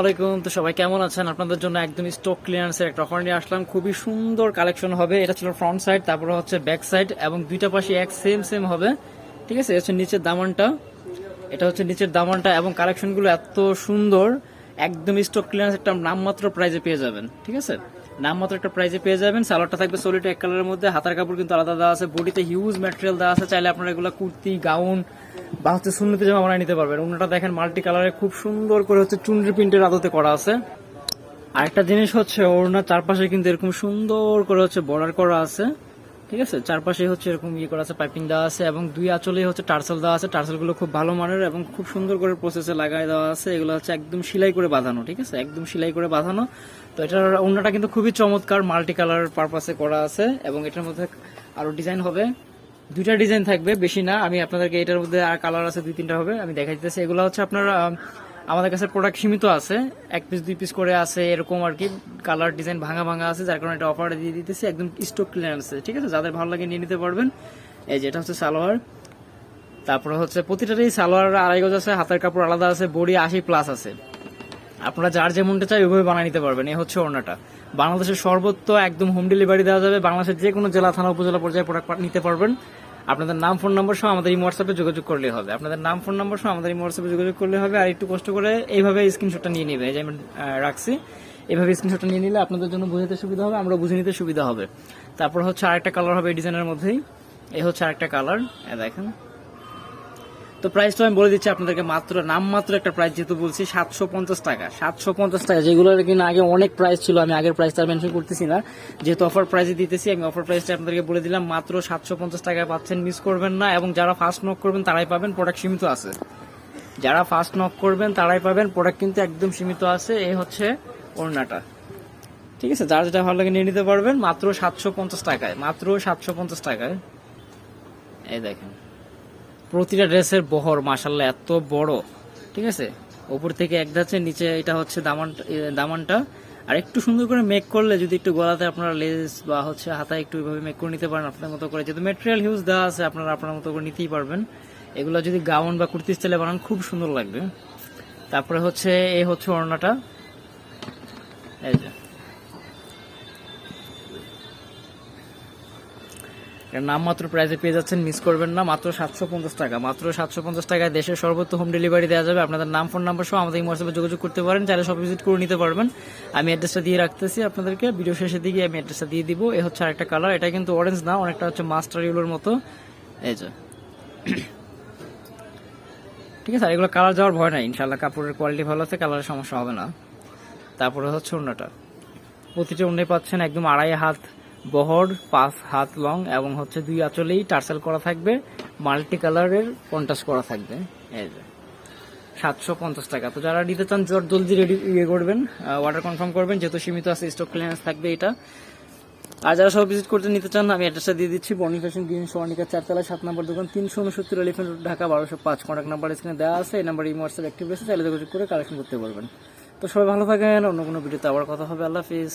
আলাইকুম। তো সবাই কেমন আছেন? আপনাদের জন্য একদম স্টক একটা অফার নিয়ে আসলাম। খুবই সুন্দর কালেকশন হবে। এটা ছিল ফ্রন্ট সাইড হচ্ছে ব্যাক সাইড এবং দুইটা পাশে এক সেম সেম হবে। ঠিক আছে? হচ্ছে নিচের দামানটা। এটা হচ্ছে নিচের দামানটা এবং কালেকশনগুলো এত সুন্দর। একদম স্টক ক্লিয়ারেন্স একটা নামমাত্র প্রাইজে পেয়ে যাবেন। ঠিক আছে? নামমাত্র একটা প্রাইজে পেয়ে যাবেন। সালোয়ারটা থাকবে সলিড এক কালারের মধ্যে। হাতার কাপড় কিন্তু আলাদা দেওয়া আছে। বডিতে হিউজ ম্যাটেরিয়াল দেওয়া আছে। চাইলে আপনারা এগুলো কুর্তি গাউন বা হচ্ছে সুন্নতি জামা বানিয়ে নিতে পারবেন। অন্যটা দেখেন মাল্টি কালারে খুব সুন্দর করে হচ্ছে চুনরি প্রিন্টের আদতে করা আছে। আরেকটা জিনিস হচ্ছে, ওড়নার চারপাশে কিন্তু এরকম সুন্দর করে হচ্ছে বর্ডার করা আছে। ঠিক আছে? চারপাশে হচ্ছে এরকম ইয়ে করা আছে পাইপিং দেওয়া আছে এবং দুই আঁচলে হচ্ছে টার্সেল দেওয়া আছে। টার্সেলগুলো খুব ভালো মানের এবং খুব সুন্দর করে প্রসেসে লাগাই দেওয়া আছে। এগুলো হচ্ছে একদম সেলাই করে বাঁধানো, ঠিক আছে? একদম সেলাই করে বাঁধানো। তো এটার অন্যটা কিন্তু খুবই চমৎকার মাল্টি কালার পারপাসে করা আছে এবং এটার মধ্যে আরও ডিজাইন হবে। দুইটা ডিজাইন থাকবে, বেশি না। আমি আপনাদেরকে এটার মধ্যে আর কালার আছে, দুই তিনটা হবে, আমি দেখাই দিতেছি। এগুলো হচ্ছে আপনার আমাদের কাছে প্রোডাক্ট সীমিত আছে। এক পিস দুই পিস করে আছে, এরকম আর কি। কালার ডিজাইন ভাঙা ভাঙা আছে, যার কারণে এটা অফার দিয়ে দিতেছি। একদম স্টক ক্লিয়ারেন্স ঠিক আছে? যাদের ভালো লাগে নিয়ে নিতে পারবেন। এই যে, এটা হচ্ছে সালোয়ার। তারপরে হচ্ছে প্রতিটারই সালোয়ার আড়াই গজ আছে, হাতের কাপড় আলাদা আছে, বডি আশি প্লাস আছে। আপনারা যার যেমনটা চাই, ওইভাবে বানিয়ে নিতে পারবেন। এই হচ্ছে ওড়নাটা। বাংলাদেশের সর্বত্র একদম হোম ডেলিভারি দেওয়া যাবে। বাংলাদেশের যে কোনো জেলা, থানা, উপজেলা পর্যায়ে প্রোডাক্ট নিতে পারবেন। আপনাদের নাম ফোন নম্বর সহ আমাদের এই হোয়াটসঅ্যাপে যোগাযোগ করলে হবে। আপনাদের নাম ফোন নম্বর সহ আমাদের এই হোয়াটসঅ্যাপে যোগাযোগ করলে হবে। আর একটু কষ্ট করে এইভাবে স্ক্রিনশটটা নিয়ে নেবে এই যে আমি রাখছি। এইভাবে স্ক্রিনশটটা নিয়ে নিলে আপনাদের জন্য বুঝতে সুবিধা হবে, আমরা বুঝে নিতে সুবিধা হবে। তারপর হচ্ছে আরেকটা কালার হবে এই ডিজাইনের মধ্যেই। এই হচ্ছে আরেকটা কালার দেখেন। তো প্রাইসটা আমি বলে দিচ্ছি আপনাদেরকে মাত্র, নাম মাত্র একটা প্রাইস যেহেতু বলছি, সাতশো পঞ্চাশ টাকা। সাতশো পঞ্চাশ টাকা, যেগুলো কিনা আগে অনেক প্রাইস ছিল, আমি আগের প্রাইসটা মেনশন করতেছি না। যেহেতু অফার প্রাইসে দিতেছি, আমি অফার প্রাইসটা আপনাদেরকে বলে দিলাম, মাত্র সাতশো পঞ্চাশ টাকায় পাচ্ছেন মিস করবেন না, এবং যারা ফার্স্ট নক করবেন, তারাই পাবেন প্রোডাক্ট সীমিত আছে। যারা ফার্স্ট নক করবেন, তারাই পাবেন প্রোডাক্ট কিন্তু একদম সীমিত আছে, এই হচ্ছে ওড়নাটা। ঠিক আছে, যার যেটা ভালো লাগে নিয়ে নিতে পারবেন, মাত্র সাতশো পঞ্চাশ টাকায়, মাত্র সাতশো পঞ্চাশ টাকায়। এই দেখেন। প্রতিটা ড্রেসের বহর মাসাল্লাহ এত বড়। ঠিক আছে? ওপর থেকে এক ধাঁচে, নিচে এটা হচ্ছে দামান দামানটা। আর একটু সুন্দর করে মেক করলে যদি একটু গলাতে আপনারা লেস বা হচ্ছে হাতায় একটু এইভাবে মেক করে নিতে পারেন আপনার মতো করে। যেহেতু মেটেরিয়াল হিউজ দেওয়া আছে, আপনারা আপনার মতো করে নিতেই পারবেন। এগুলো যদি গাউন বা কুর্তি স্টাইলে বানান, খুব সুন্দর লাগবে। তারপরে হচ্ছে এই হচ্ছে ওড়নাটা। নামমাত্র প্রাইজে পেয়ে যাচ্ছেন মিস করবেন না, মাত্র সাতশো পঞ্চাশ টাকা। মাত্র সাতশো পঞ্চাশ টাকায় দেশের সর্বত্র হোম ডেলিভারি দেওয়া যাবে। আপনাদের নাম ফোন নাম্বার সহ আমাদের হোয়াটসঅ্যাপে যোগাযোগ করতে পারেন। চাইলে সব ভিজিট করে নিতে পারবেন। আমি অ্যাড্রেসটা দিয়ে রাখতেছি আপনাদেরকে। ভিডিও শেষের দিকে আমি অ্যাড্রেসটা দিয়ে দিব। এ হচ্ছে আরেকটা কালার এটা কিন্তু অরেঞ্জ না, অনেকটা হচ্ছে মাস্টার ইউলোর মতো। এই যে। ঠিক আছে, আর এগুলো কালার যাওয়ার ভয় নাই। ইনশাল্লাহ কাপড়ের কোয়ালিটি ভালো আছে কালারের সমস্যা হবে না। তারপরে হচ্ছে অন্যটা। প্রতিটা উন্নয় পাচ্ছেন একদম আড়াই হাত বহর পাঁচ হাত লং এবং হচ্ছে দুই আঁচলেই টার্সেল করা থাকবে। মাল্টি কালারের কন্ট্রাস্ট করা থাকবে। এই যে, সাতশো পঞ্চাশ টাকা। তো যারা নিতে চান জট জলদি রেডি ইয়ে করবেন অর্ডার কনফার্ম করবেন। যেহেতু সীমিত আছে স্টক ক্লিয়ারেন্স থাকবে এটা। আর যারা সব ভিজিট করতে নিতে চান, আমি অ্যাড্রেসটা দিয়ে দিচ্ছি। বর্ণি ফ্যাশন গ্রিন সোয়ানিকা চারতলা, সাত নম্বর দোকান, তিনশো উনসত্তর এলিফেন্ট রোড ঢাকা, বারোশো পাঁচ। কন্ট্যাক্ট নাম্বার এখানে দেওয়া আছে। এই নাম্বার এই হোয়াটসঅ্যাপ অ্যাক্টিভ রয়েছে, চাইলে যোগাযোগ করে কালেকশন করতে পারবেন। তো সবাই ভালো থাকেন, অন্য কোনো ভিডিওতে আবার কথা হবে। আল্লাহ হাফিজ।